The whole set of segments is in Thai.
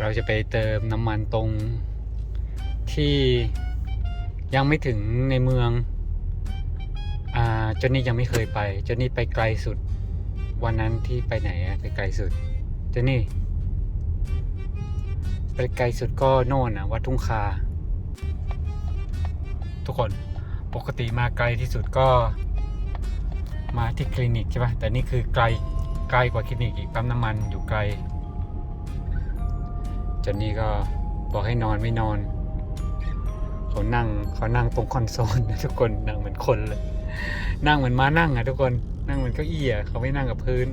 เราจะไปเติมน้ำมันตรงที่ยังไม่ถึงในเมืองอ่าเจนนี่ยังไม่เคยไปเจนนี่ไปไกลสุด วันนั้นที่ไปไหนอะไปไกลสุดเจนนี่ไปไกลสุดก็โน่นอะวัดทุ่งคา ทุกคนปกติมาไกลที่สุดก็มาที่คลินิกใช่ปะแต่นี่คือไกลไกลกว่าคลินิกอีกปั๊มน้ำมันอยู่ไกล จนนี่ก็บอกให้นอนไม่นอน เขานั่งเขานั่งตรงคอนโซลนะทุกคนนั่งเหมือนคนเลย นั่งเหมือนม้านั่งอะทุกคนนั่งเหมือนเก้าอี้อะเขาไม่นั่งกับพื้น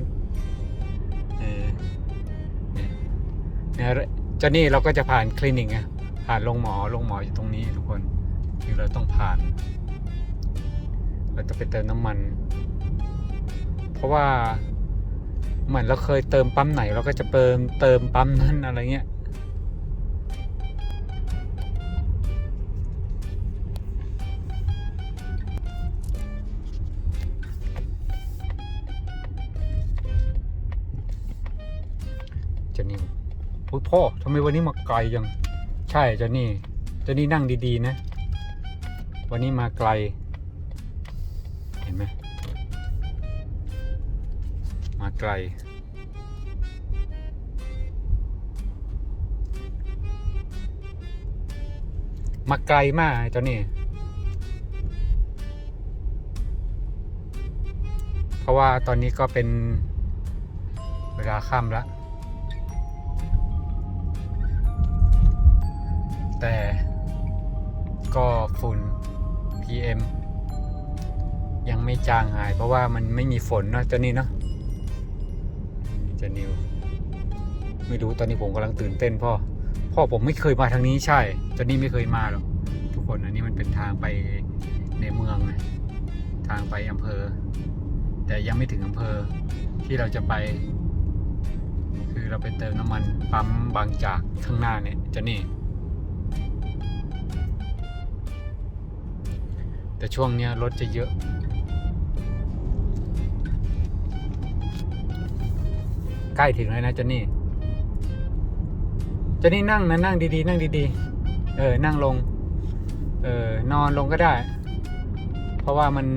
เนี่ยจนนี่เราก็จะผ่านคลินิกไงผ่านโรงหมอโรงหมออยู่ตรงนี้ทุกคนคือเราต้องผ่าน เราจะไปเติมน้ำมัน เพราะว่าเหมือนเราเคยเติมปั๊มไหน เราก็จะเติมเติมปั๊มนั้นอะไรเงี้ย อ้ยพ่อทำไมวันนี้มาไกลจังใช่เจนนี่เจนนี่นั่งดีๆนะ วันนี้มาไกล เห็นไหมมาไกลมาไกลมากเจ้านี่เพราะว่าตอนนี้ก็เป็นเวลาค่ำแล้ว แต่ก็ฝุ่น PM ยังไม่จางหายเพราะว่ามันไม่มีฝนเนะเจ้านี่เนาะเจ้านิว ไม่รู้ตอนนี้ผมกำลังตื่นเต้นพ่อ พ่อผมไม่เคยมาทางนี้ใช่เจ้านี่ไม่เคยมาหรอกทุกคนอันนี้มันเป็นทางไปในเมืองทางไปอำเภอ แต่ยังไม่ถึงอำเภอที่เราจะไป คือเราไปเติมน้ำมันปั๊มบางจากข้างหน้าเนี่ยเจ้านี่ แต่ช่วงเนี้ยรถจะเยอะ ใกล้ถึงแล้วนะเจนนี่เจนนี่นั่งนะนั่งดีๆ นั่งดีๆ เออ นั่งลง เออนอนลงก็ได้ เพราะว่ามัน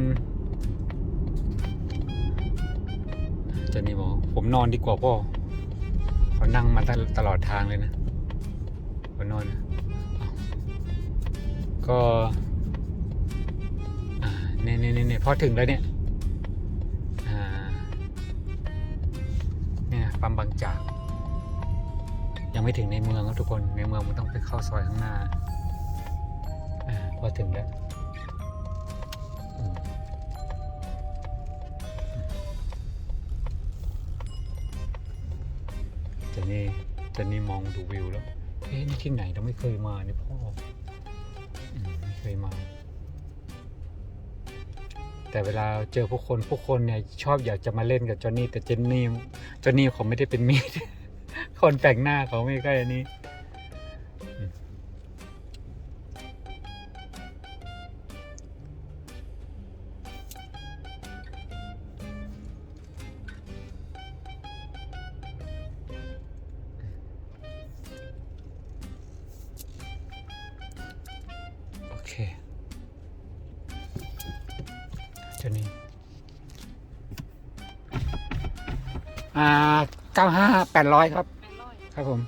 เจนนี่บอกผมนอนดีกว่าพ่อเขานั่งมาตลอดทางเลยนะเขานอนนะก็ เนี่ยเนี่ยเนี่ยพอถึงแล้วเนี่ยเนี่ยปั๊มบางจาก ยังไม่ถึงในเมืองครับทุกคนในเมืองมันต้องไปเข้าซอยข้างหน้าอ่าพอถึงแล้วจนนี่จนนี่มองดูวิวแล้ว เอ๊ะนี่ที่ไหนเราไม่เคยมาเนี่ยพ่ออมไม่เคยมา แต่เวลาเจอพวกคนพวกคนเนี่ยชอบอยากจะมาเล่นกับจอนนี่แต่เจนนี่จอนนี่เขาไม่ได้เป็นมีดคนแต่งหน้าเขาไม่ใกล้อันนี้ ร้อยครับแปดร้อยครับผม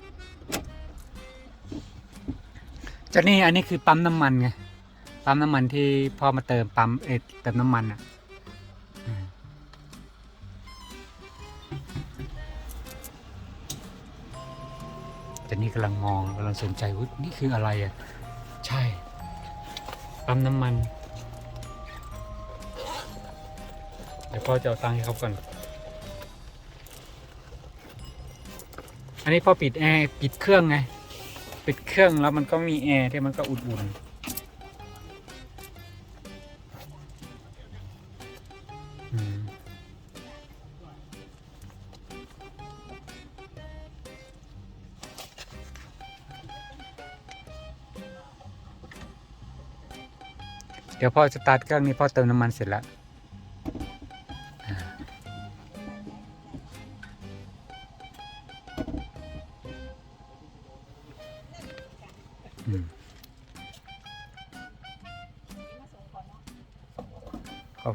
เจ้านี่อันนี้คือปั๊มน้ำมันไงปั๊มน้ำมันที่พ่อมาเติมปั๊มเออเติมน้ำมันอะอืมแต่นี่กำลังมองกำลังสนใจว่านี่คืออะไรอะ ใช่ ปั๊มน้ำมัน เดี๋ยวพ่อจะเอาตังค์ให้เขาก่อน อันนี้พอปิดแอร์ปิดเครื่องไง ปิดเครื่องแล้วมันก็มีแอร์ที่มันก็อุ่นๆอืมเดี๋ยวพอสตาร์ทเครื่องนี้พอเติมน้ำมันเสร็จแล้ว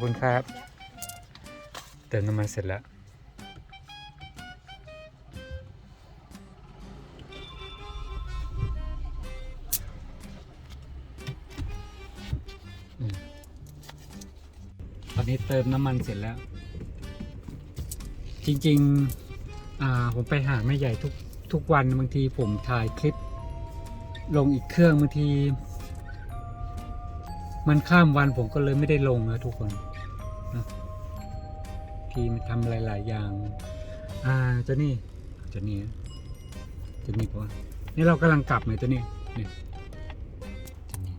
คุณครับ เติมน้ำมันเสร็จแล้ว ตอนนี้เติมน้ำมันเสร็จแล้ว จริงๆผมไปหาแม่ใหญ่ทุกทุกวันบางทีผมถ่ายคลิป ลงอีกเครื่องบางทีมันข้ามวันผมก็เลยไม่ได้ลงนะทุกคน ทีมันทำหลาย ๆ อย่าง อ่าเจะนี่เจะนี่เจะนี่ปะวะนี่เรากำลังกลับเลยเจะนี่นี่เจะนี่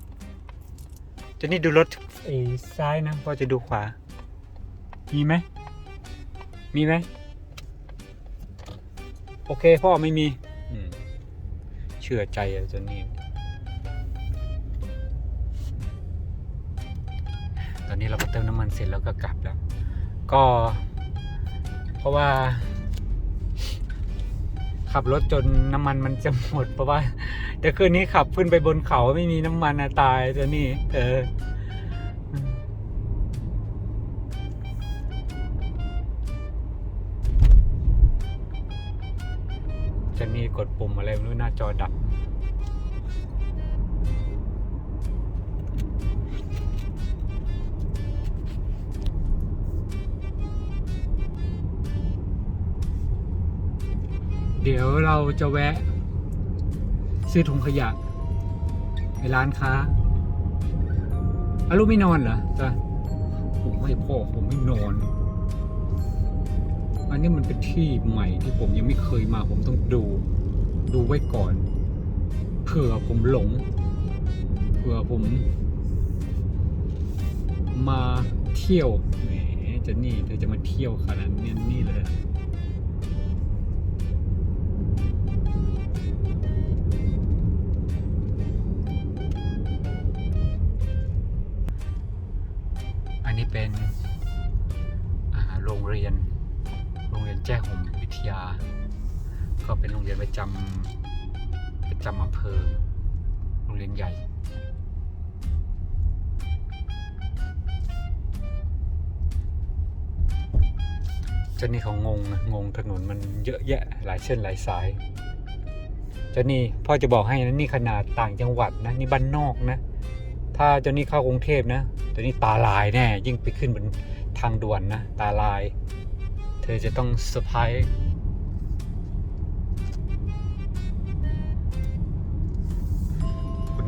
จะนี่ดูรถไอ้ซ้ายนะพอจะดูขวา มีไหมมีไหมโอเคพ่อไม่มีเชื่อใจอะเจนนี่ตอนนี้เราก็เติมน้ำมันเสร็จแล้วก็กลับแล้ว ก็ เพราะว่า ขับรถจนน้ำมันมันจะหมด เพราะว่าเดี๋ยวคืนนี้ขับขึ้นไปบนเขาไม่มีน้ำมันอะตายจนนี่ เออจะมีกดปุ่มอะไรไม่รู้หน้าจอดับ ดี๋ยวเราจะแวะ ซื้อถุงขยะในร้านค้าอาลูไม่นอนเหรอจ้ะผมไม่พ่อผมไม่นอน อันนี้มันเป็นที่ใหม่ที่ผมยังไม่เคยมา ผมต้องดู ดูไว้ก่อน เผื่อผมหลง เผื่อผม มาเที่ยวแหมจะนี่เธอจะมาเที่ยวขนาดนี้นี่เลย จำประจำอำเภอโรงเรียนใหญ่ เจ้านี่เขางงนะงงถนนมันเยอะแยะหลายเส้นหลายสาย เจ้านี่พ่อจะบอกให้นะนี่ขนาดต่างจังหวัดนะนี่บ้านนอกนะ ถ้าเจ้านี่เข้ากรุงเทพนะเจ้านี่ตาลายแน่ยิ่งไปขึ้นบนทางด่วนนะ ตาลาย เธอจะต้องเซอร์ไพรส์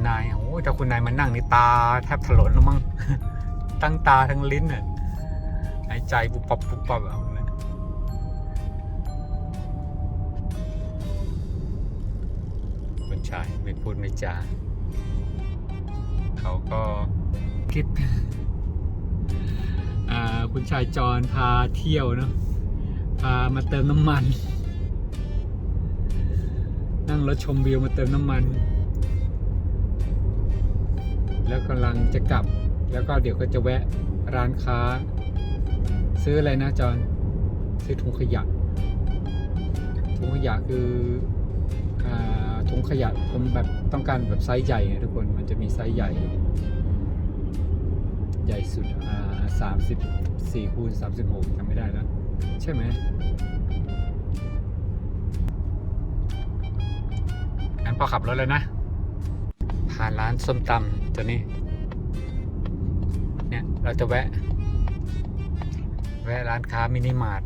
นายโอ้ยแต่คุณนายมานั่งนี่ตาแทบถลนแล้วมั้งตั้งตาทั้งลิ้นอะหายใจปุบปับปุบปับเอาเลยคุณชายไม่พูดไม่จาเขาก็คิดคุณชายจรพาเที่ยวเนาะพามาเติมน้ำมัน นั่งรถชมวิวมาเติมน้ำมัน แล้วกำลังจะกลับ แล้วก็เดี๋ยวก็จะแวะร้านค้า ซื้ออะไรนะจอนซื้อถุงขยะถุงขยะคืออถุงขยะผมแบบต้องการแบบไซส์ใหญ่ไงทุกคนมันจะมีไซส์ใหญ่ ใหญ่สุดสามสิบสี่คูณสามสิบหกจำไม่ได้แล้ว ใช่ไหมงั้นพอขับรถแล้วนะ ผ่านร้านส้มตำตัวนี้ เนี่ย เราจะแวะ แวะร้านค้ามินิมาร์ท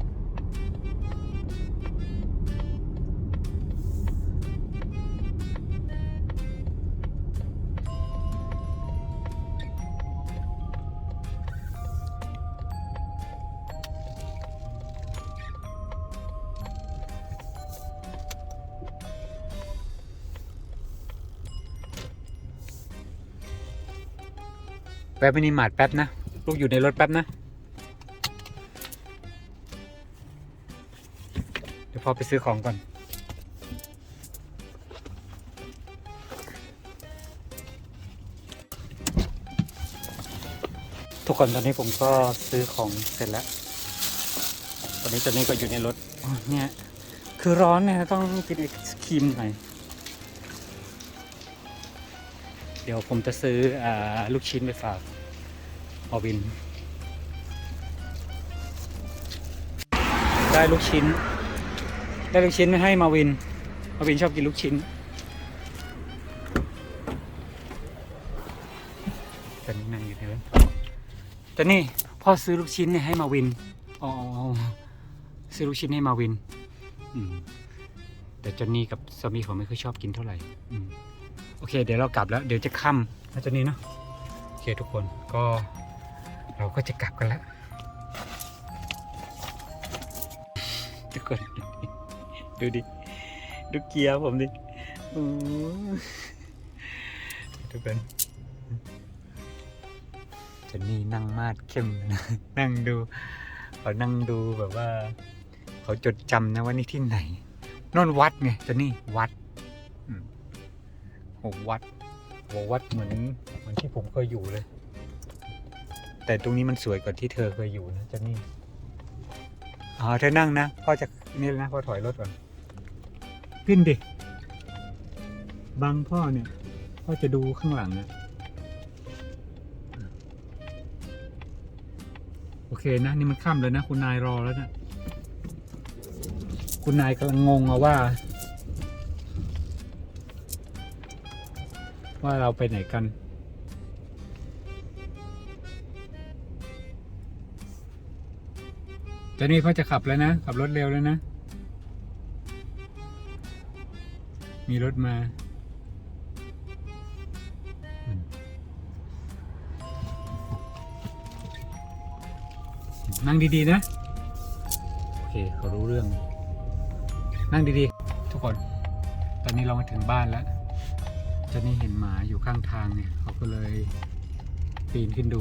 แวะมินิมาร์ทแป๊บนะ ลูกอยู่ในรถแป๊บนะ เดี๋ยวพ่อไปซื้อของก่อน ทุกคนตอนนี้ผมก็ซื้อของเสร็จแล้ว ตอนนี้ตอนนี้ก็อยู่ในรถเนี่ย คือร้อนเนี่ยต้องกินไอศครีมหน่อย เดี๋ยวผมจะซื้ออลูกชิ้นไปฝากอวิน ได้ลูกชิ้น ได้ลูกชิ้นให้มาวิน มาวินชอบกินลูกชิ้นแตอนนี้นั่งอยู่ที่นั่นแต่นี่พ่อซื้อลูกชิ้นเนี่ยให้มาวินอ๋อซื้อลูกชิ้นให้มาวิน อืมแต่จอนนี่กับสามีเขาไม่ค่อยชอบกินเท่าไหร่ อืม เคเดี๋ยวเรากลับแล้วเดี๋ยวจะค่ำนะจอนนี่เนาะโอเคทุกคนก็เราก็จะกลับกันแล้วทุกคนดูดิดูเกียร์ผมดิอู้ทุกคนจนนี่นั่งมาดเข้มนั่งดูเขานั่งดูแบบว่า เขาจดจำนะว่านี่ที่ไหนนนวัดไงจนนี่วัด โหวัดโหวัดเหมือนเหมือนที่ผมเคยอยู่เลย แต่ตรงนี้มันสวยกว่าที่เธอเคยอยู่นะจนนี่อ๋อเธอนั่งนะพ่อจะนี่เลยนะพ่อถอยรถก่อนขึ้นดิบังพ่อเนี่ยพ่อจะดูข้างหลังอะโอเคนะ นี่มันค่ำแล้วนะ คุณนายรอแล้วนะ คุณนายกำลังงงอะว่า ว่าเราไปไหนกันแต่นี่พ่อจะขับแล้วนะ ขับรถเร็วแล้วนะ มีรถมา นั่งดีๆนะ โอเคเขารู้เรื่อง นั่งดีๆ ทุกคน ตอนนี้เรามาถึงบ้านแล้ว เจนนี่เห็นหมาอยู่ข้างทางเนี่ยเขาก็เลยปีนขึ้นดู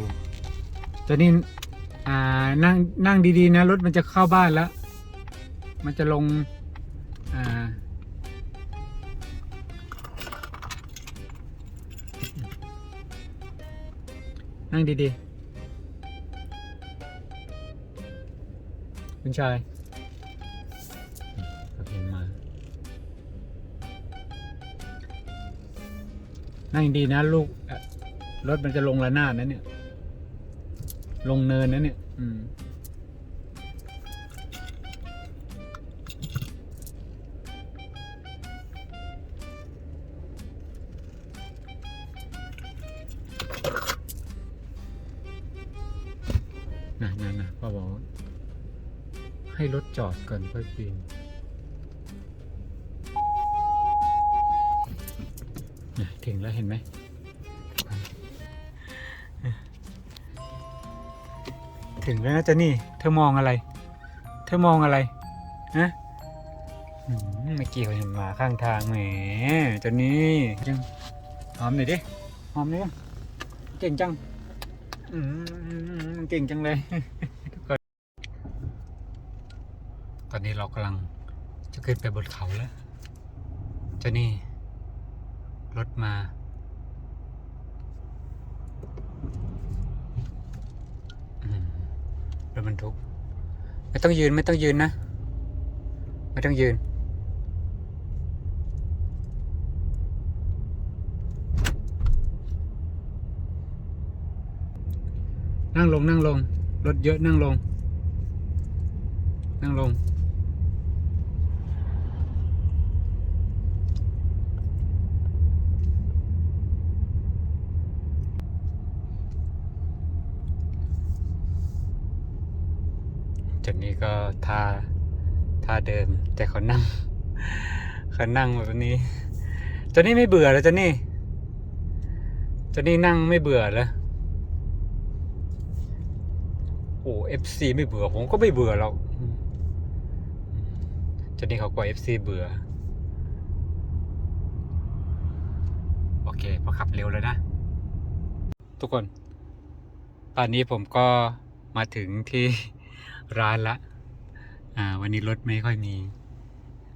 เจนนี่อ่านั่งนั่งดีๆนะรถมันจะเข้าบ้านแล้ว มันจะลงอ่านั่งดีๆคุณชาย นั่งดีนะ ลูกรถมันจะลงระนาดนะเนี่ย ลงเนินนะเนี่ย อืมนะนะนะพ่อบอกให้รถจอดก่อนค่อยปีน ถึงแล้วเห็นไหมถึงแล้วนะจ๊ะนี่ เธอมองอะไร เธอมองอะไรฮะอืมเมื่อกี้เขาเห็นหมาข้างทางแหมจ๊ะนี่ยังหอมหน่อยดิหอมหน่เก่งจังอืมเก่งจังเลยตอนนี้เรากำลังจะขึ้นไปบนเขาแล้วเจ้านี่ รถมา รถบรรทุก ไม่ต้องยืนไม่ต้องยืนนะ ไม่ต้องยืน นั่งลงนั่งลง รถเยอะนั่งลง นั่งลง ก็ท่าท่าเดิม แต่เขานั่งเขานั่งแบบนี้จนนี่ไม่เบื่อแล้วจนนี่จนนี่นั่งไม่เบื่อแล้วโอ้เอฟซีไม่เบื่อผมก็ไม่เบื่อหรอกจนนี่เขากลัวเอฟซีเบื่อโอเคพอขับเร็วแล้วนะ ทุกคน ตอนนี้ผมก็มาถึงที่ร้านละ อ่า วันนี้รถไม่ค่อยมี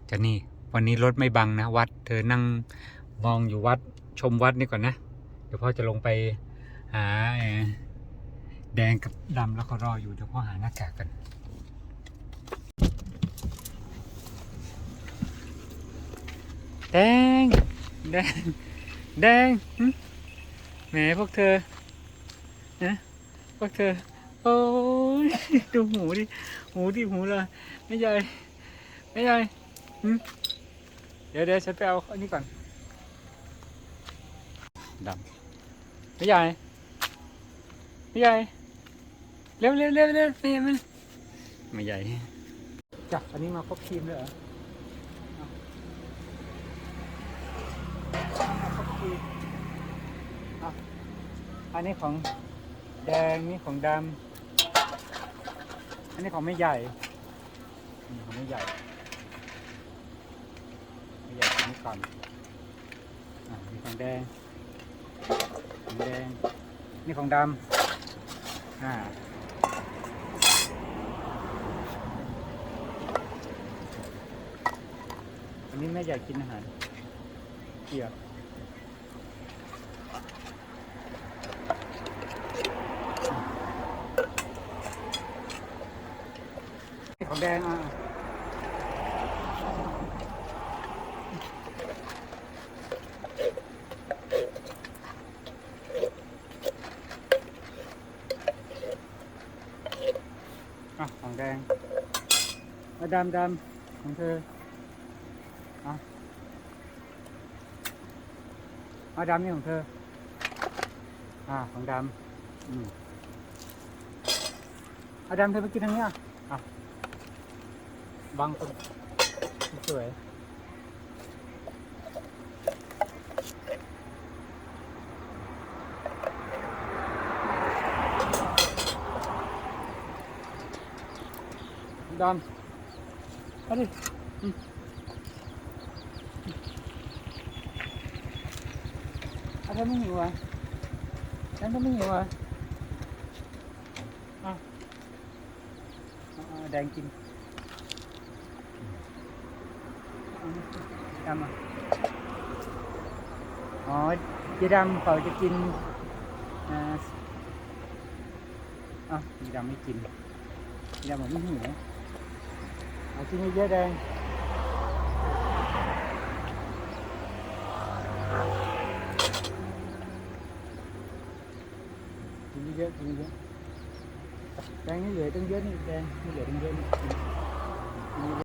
จะนี่ วันนี้รถไม่บังนะวัด เธอนั่งมองอยู่วัดชมวัดนี่ก่อนนะ เดี๋ยวพ่อจะลงไปหาแดงกับดำแล้วก็รออยู่เดี๋ยวพ่อหาหน้ากากกันแดงแดงแดงแหมพวกเธอนะพวกเธอ โอ้ยดูหูดิ หูดิหูเลยไม่ใหญ่ไม่ใหญ่หึเดี๋ยวเดี๋ยวฉันไปเอาอันนี้ก่อนดำไม่ใหญ่ไม่ใหญ่เร็วเร็วเร็วเร็วไม่ใหญ่มันไม่ใหญ่จับอันนี้มาครบทีมเลยเหรอออันนี้ของแดงนี่ของดำ อันนี้ของไม่ใหญ่ของไม่ใหญ่ไม่ใหญ่อันนี้ก่อนมีของแดงของแดง นี่ของดำอ่าวันนี้แม่อยากกินอาหารเกี๊ยวนี่ของ แดงอะอะของแดงเอาดำดำของเธอเอาดำนี่ของเธอ อ่าของดำอืมอาดำเธอไปกินทางนี้อะ บังคนสวยดำเอาดิอืมอาจารย์ไม่หิวอะอาจารย์ก็ไม่หิวอะอะอาเอาแดงกินเอาดำอะอ๋อเจ๊ดำเขาจะกินอ่าอะเจ๊ดำไม่กินเจ๊ดำบอกไม่หิวเอากินเยอะๆแดงกิน เยอะๆกินเยอะๆแดงนี่เหลือตั้งเยอะนี่แดงนี่เหลือตั้งเยอะนี่กินกินเยอะ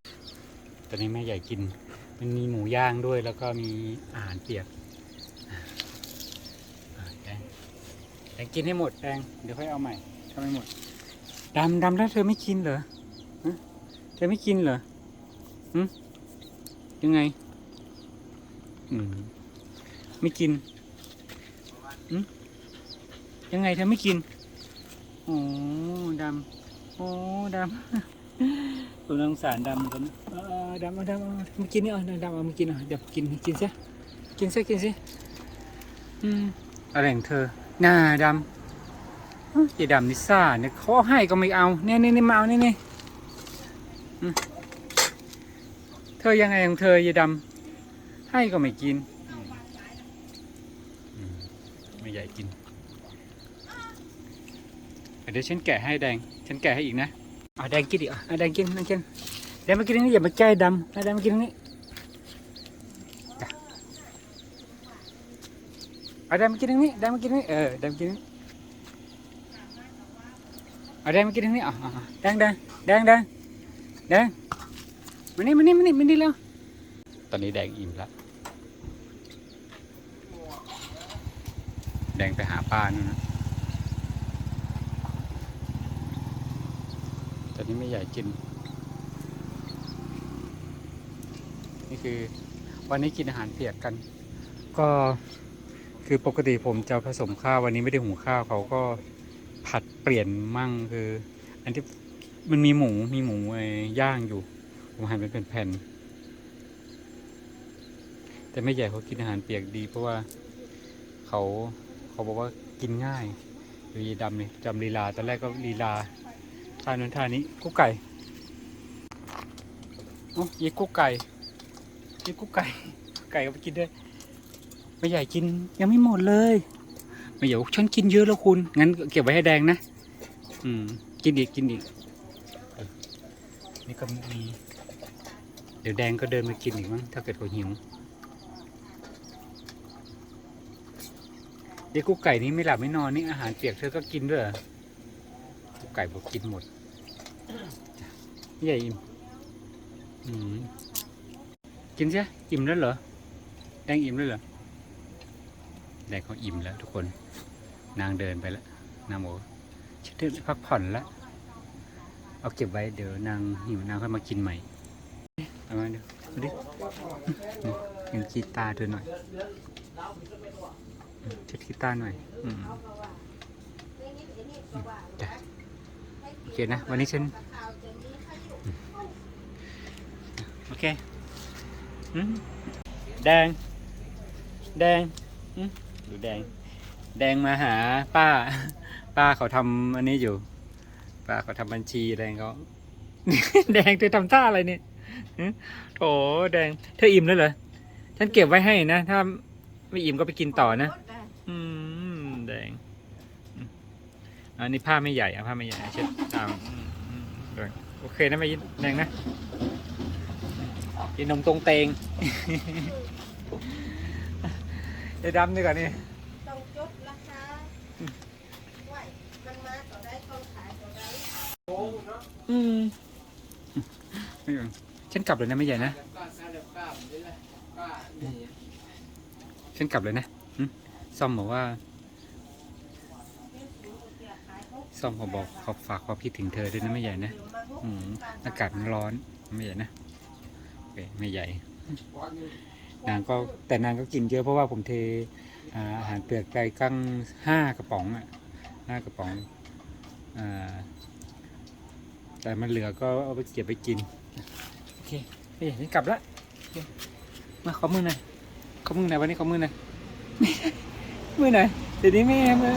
ตอนนี้แม่ใหญ่กิน มันมีหมูย่างด้วยแล้วก็มีอาหารเปียกแดงแดงกินให้หมดแดงเดี๋ยวค่อยเอาใหม่ถ้าไม่หมดดำดำแล้วเธอไม่กินเหรอเธอไม่กินเหรอยังไงอืมไม่กินยังไงเธอไม่กินโอ้ดำโอ้ดำ ตัวน้องสารดำกันนะเออดำเอาดำเอามากินนี่เอาดำเอามากินเอาเดี๋ยวกินกินซะกินซะกินสิอืมอะไรของเธอ หน้าดำเอ้ยยายดำนิซ่าเนี่ยเขาให้ก็ไม่เอาเนี่ยนี่นี่มาเอานี่นี่อืมเธอยังไงของเธอยายดำให้ก็ไม่กินอืมอืมไม่ใหญ่กินเดี๋ยวฉันแกะให้แดง ฉันแกะให้อีกนะ อะแดงกินดิอะอะแดงกินแดงกินแดงมากินตรงนี้อย่ามาใกล้ดำอะแดงมากินตรงนี้จ้ะอะแดงมากินตรงนี้แดงมากินตรงนี้เออแดงกินนี้อะแดงมากินตรงนี้อะอะอะแดงแดงแดงแดงแดงมานี่มานี่มานี่มานี่แล้วตอนนี้แดงอิ่มแล้วแดงไปหาป้านู่นนะ ตอ นี้ไม่ใหญ่กิน นี่คือวันนี้กินอาหารเปียกกัน ก็คือปกติผมจะผสมข้าววันนี้ไม่ได้หุงข้าวเขาก็ผัดเปลี่ยนมั่งคือ อันที่มันมีหมูมีหมูไอ้ย่างอยู่ ผมหั่นเป็นแผ่นแต่ไม่ใหญ่เขากินอาหารเปียกดี เพราะว่าเขาเขาบอกว่ากินง่ายดูยีดำเนี่ยจำลีลาตอนแรกก็ลีลา ทานนั้นทานนี้กุ๊กไก่โอ้ยกุ๊กไก่ยี่กุ๊กไก่ ไก่เอาไปกินด้วยไม่ใหญ่กินยังไม่หมดเลยไม่ใหญ่บอกฉันกินเยอะแล้วคุณ งั้นเก็บไว้ให้แดงนะ อืม กินอีกกินอีกนี่ก็มีเดี๋ยวแดงก็เดินมากินอีกมั้งถ้าเกิดเขาหิวเด็กกุ๊กไก่นี้ไม่หลับไม่นอนนี่อาหารเปียกเธอก็กินด้วยกุ๊กไก่บอกกินหมด ใหญ่อิ่มกินใช่อิ่มแล้วเหรอแดงอิ่มแล้วเหรอแดงเขาอิ่มแล้วทุกคน นางเดินไปแล้วนางบอกว่าฉันเดินพักผ่อนแล้วเอาเก็บไว้เดี๋ยวนางหิวนางค่อยมากินใหม่เอามาดูดูดิยังกีตาร์เธอหน่อยเช็ดกีตาร์หน่อยอืมโอเคนะ วันนี้ฉันอืม โอเคอืมแดง แดงอืมดูแดง แดงมาหาป้า ป้าเขาทำอันนี้อยู่ ป้าเขาทำบัญชีแดงเขา แดงเธอทำท่าอะไรเนี่ยหึโถแดง เธออิ่มแล้วเหรอ ฉันเก็บไว้ให้นะ ถ้าไม่อิ่มก็ไปกินต่อนะ อืม แดงอืมอันนี้ผ้าไม่ใหญ่อะผ้าไม่ใหญ่เช็ดตามอืมอืมแดงโอเคนะไม่ยินแดงนะ กินนมตรงเตงเดี๋ยวดำดีกว่านี่ต้องจดราคาไว้มันมาต่อได้ต้องขายต่อได้อืมไม่เป็นฉันกลับเลยนะไม่ใหญ่นะฉันกลับเลยนะหึซ่อมบอกว่าซ่อมเขาบอกเขาฝากความคิดถึงเธอด้วยนะไม่ใหญ่นะอืมอากาศมันร้อนไม่ใหญ่นะ โอเคไม่ใหญ่ นางก็แต่นางก็กินเยอะเพราะว่าผมเทอ่าอาหารเปลือกไก่กั้งห้ากระป๋องอะห้ากระป๋องอ่าแต่มันเหลือก็เอาไปเก็บไปกิน โอเคไม่ใหญ่นี่กลับละโอเคมาขอมือหน่อยขอมือหน่อยวันนี้ขอมือหน่อยมือหน่อยเดี๋ยวนี้ไม่ไม่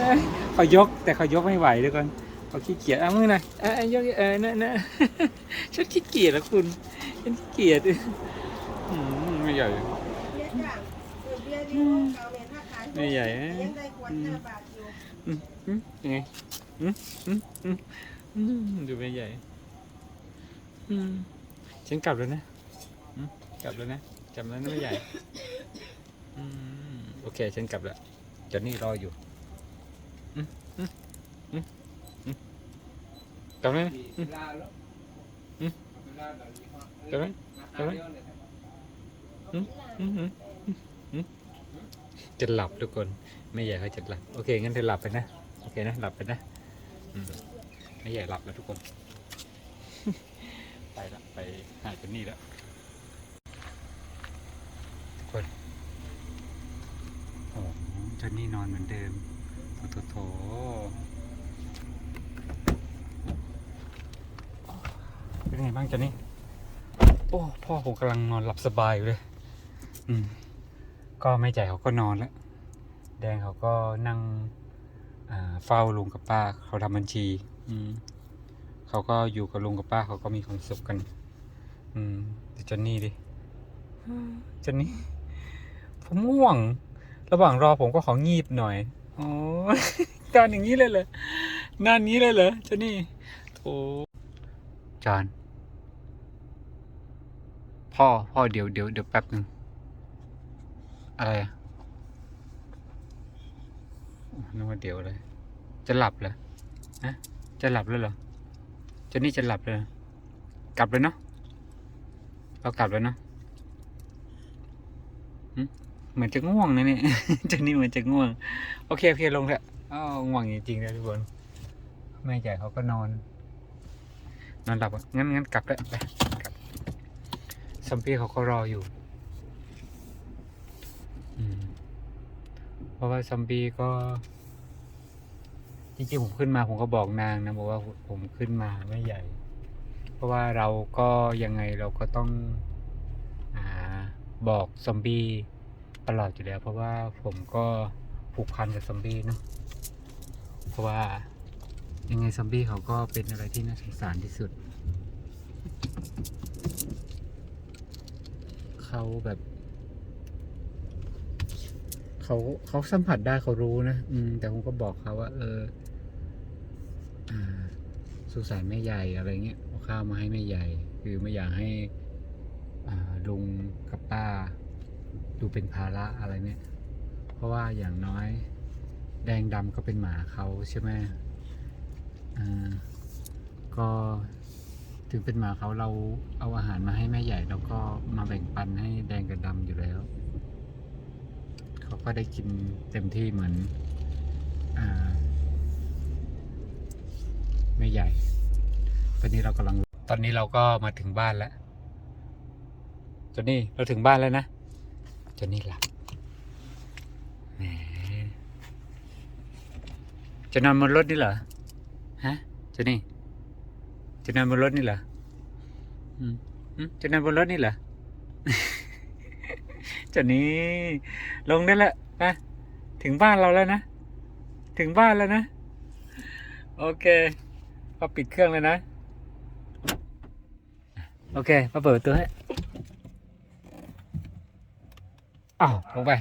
เขายกแต่เขายกไม่ไหวเดี๋ยวก่อนเขาขี้เกียจเอามือหน่อยเออยกเออนะนะฉันขี้เกียจแล้วคุณ ฉันเกียจอืมไม่ใหญ่ไม่ใหญ่นะยังได้ควรห้าบาทอยู่อืมอืมยังไงอืมอืมอืมอืมดูไม่ใหญ่อืมฉันกลับแล้วนะอืมกลับแล้วนะกลับแล้วนะไม่ใหญ่โอเคฉันกลับแล้วจอนนี่รออยู่อืมอืมอืมอืมกลับแล้ว นะอืมอืมกลับแล้วกลับแล้วอืมจะหลับทุกคน ไม่ใหญ่เขาจะหลับ โอเค งั้นเธอหลับไปนะ โอเคนะ หลับไปนะไม่ใหญ่หลับแล้วทุกคน ไปละ ไปหาจนนี่แล้วทุกคนโอ้จนนี่นอนเหมือนเดิมโถโถเป็นไงบ้างจนนี่ โอ้พ่อผมกำลังนอนหลับสบายอยู่เลย อืม ก็ไม่ใจเขาก็นอนแล้วแดงเขาก็นั่งเฝ้าลุงกับป้า เขาทำบัญชี อืมเขาก็อยู่กับลุงกับป้า เขาก็มีความสุขกัน อืมดูจนนี่ดิจนนี่ผมง่วง ระหว่างรอผมก็ของีบหน่อยโอ้ยนอนอย่างนี้เลยเหรอนอนนี้เลยเหรอจนนี่โถจาน พ่อ พ่อเดี๋ยวเดี๋ยวเดี๋ยวแป๊บหนึ่งอะไรอะนึกว่าเดี๋ยวเลย จะหลับเหรอฮะจะหลับแล้วเหรอจนนี่จะหลับเลย กลับเลยเนาะเรากลับแล้วเนาะเหมือนจะง่วงนะเนี่ยจนนี่เหมือนจะง่วง โอเคโอเคลงเถอะอ้าวง่วงจริงๆเลยทุกคนแม่ใหญ่เขาก็นอน นอนหลับงั้นงั้นกลับแล้วไป ซัมปี้เขาก็รออยู่เพราะว่าซอมบี้ก็ จริงๆ ผมขึ้นมาผมก็บอกนางนะบอกว่าผมขึ้นมาไม่ใหญ่ เพราะว่าเราก็ยังไงเราก็ต้องอบอกซอมบี้ตลอดอยู่แล้ว เพราะว่าผมก็ผูกพันกับซอมบี้เนอะเพราะว่ายังไงซอมบี้เขาก็เป็นอะไรที่น่าสงสารที่สุด เขาแบบเขาเขาสัมผัสได้เขารู้นะอืม แต่ผมก็บอกเขาว่า เออ อ่า สุสานแม่ใหญ่อะไรเงี้ยเอาข้าวมาให้แม่ใหญ่ คือไม่อยากให้ อ่าลุงกับป้า ดูเป็นภาระอะไรเนี่ย เพราะว่าอย่างน้อย แดงดำก็เป็นหมาเขาใช่ไหมอ่าก็ ถึงเป็นหมาเขาเราเอาอาหารมาให้แม่ใหญ่ แล้วก็มาแบ่งปันให้แดงกับดำอยู่แล้ว เขาก็ได้กินเต็มที่เหมือนอแม่ใหญ่ ตอนนี้เรากำลัง ตอนนี้เราก็มาถึงบ้านแล้วจนนี่เราถึงบ้านแล้วนะจนนี่หลับแหมจะนอนบนรถนี่เหรอฮะจนนี่ จะนอนบนรถนี่เหรอจะนอนบนรถนี่เหรอจนนี่ลงได้แล้วนะถึงบ้านเราแล้วนะ ถึงบ้านแล้วนะ โอเคก็ปิดเครื่องเลยนะ โอเคมาเปิดตัวให้อ้าวลงไป